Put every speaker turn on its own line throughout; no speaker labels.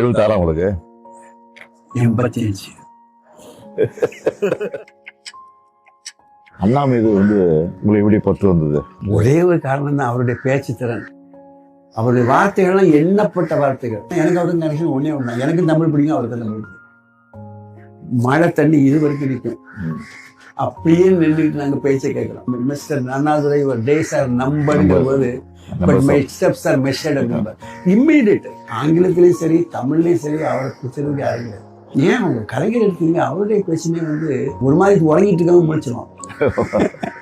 எழுபத்தாறா உங்களுக்கு.
எண்பத்தி அஞ்சு.
அண்ணா மீது வந்து உங்களுக்கு எப்படி பற்று வந்தது?
ஒரே ஒரு காரணம் தான் அவருடைய பேச்சு திறன். அவருடைய வார்த்தைகள்லாம் எண்ணப்பட்ட வார்த்தைகள். எனக்கு அவருக்கு நினைச்சு ஒன்றே ஒன்று எனக்கு தமிழ் பிடிக்கும் அவருக்கு தமிழ் மழை தண்ணி இது வரைக்கும் நிற்கும். அப்படியே நின்றுட்டு நாங்கள் பேச்சை கேட்குறோம். மிஸ்டர் அண்ணாதுரை ஒரு டேஸ் ஆர் நம்பர்ங்கிற போது but my steps are measured number immediate ஆங்கிலத்திலையும் சரி தமிழ்லையும் சரி அவரை பிடிச்சதுக்கு யாரும் கிடையாது ஏன் அவங்க கலைஞர் எடுத்தீங்க? அவருடைய பேச்சுமே வந்து ஒரு மாதிரி உறங்கிட்டு இருக்காம முடிச்சிடும்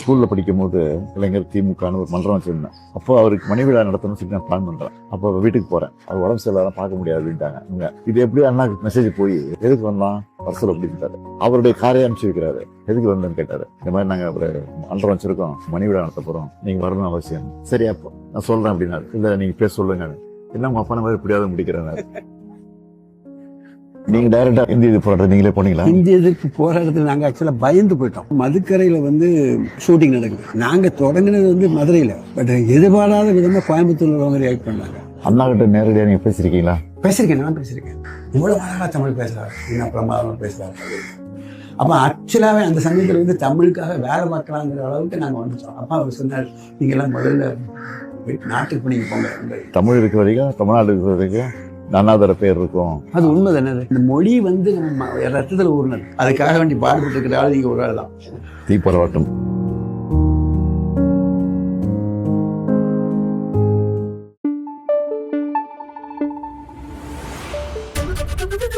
ஸ்கூலில் படிக்கும்போது இளைஞர் திமுகன்னு ஒரு மன்றம் வச்சுருந்தேன். அப்போ அவருக்கு மணி விழா நடத்தணும்னு சொல்லி நான் பிளான் பண்ணுறேன் அப்போ வீட்டுக்கு போகிறேன் அவர் உடம்பு சரியில்லாதான் பார்க்க முடியாது அப்படின்ட்டாங்க. இவங்க இது எப்படி அண்ணாக்கு மெசேஜ் போய் எதுக்கு வந்தான்? பர்சல் அப்படின்ட்டாரு அவருடைய காரை அனுப்பிச்சு வைக்கிறாரு. எதுக்கு வந்தேன்னு கேட்டார். இந்த மாதிரி நாங்கள் ஒரு மன்றம் வச்சுருக்கோம். மணி விழா நடத்த போகிறோம் நீங்கள் வரணும் அவசியம். சரி அப்போ நான் சொல்கிறேன் அப்படின்னாரு. இல்லை நீங்கள் பேச சொல்லுங்க என்ன உங்கள் அப்பா மாதிரி எப்படியாவது முடிக்கிறேன் நீங்க டைரக்டா இந்தி இது போராட்டம் நீங்களே போனீங்களா?
இந்திய எதிர்ப்பு போராட்டத்தில் நாங்கள் ஆக்சுவலாக பயந்து போயிட்டோம். மதுக்கரையில் வந்து ஷூட்டிங் நடக்குது. நாங்கள் தொடங்கினது வந்து மதுரையில். பட் எதிர்பாராத விதமாக கோயம்புத்தூர்ல உள்ளவங்க ரியாக்ட் பண்ணாங்க.
அண்ணா கிட்ட நேரடியா நீங்க பேசிருக்கீங்களா
பேசியிருக்கேன் நான் பேசியிருக்கேன். இவ்வளோ அழகாக தமிழ் பேசுகிறார் என்ன பிரமாதமாக பேசுகிறார் அப்போ ஆக்சுவலாகவே அந்த சமயத்தில் வந்து தமிழுக்காக வேலை பார்க்கலாங்கிற அளவுக்கு நாங்கள் வந்துட்டோம். அப்பா அவர் சொன்னார் நீங்கள்லாம் முதல்ல நாட்டுக்கு நீங்கள் போங்க.
தமிழ் இருக்கிற வரைக்கும் தமிழ்நாடு இருக்கிற வரைக்கும் நானாதர பேர் இருக்கும்.
அது உண்மை தானே இந்த மொழி வந்து நம்ம ரத்தத்தில் ஊர்னது அதுக்காக வேண்டி பாடுபட்டு இருக்கிற ஆள் நீங்கள் ஒரு ஆள் தான்
தீ போராட்டம் Thank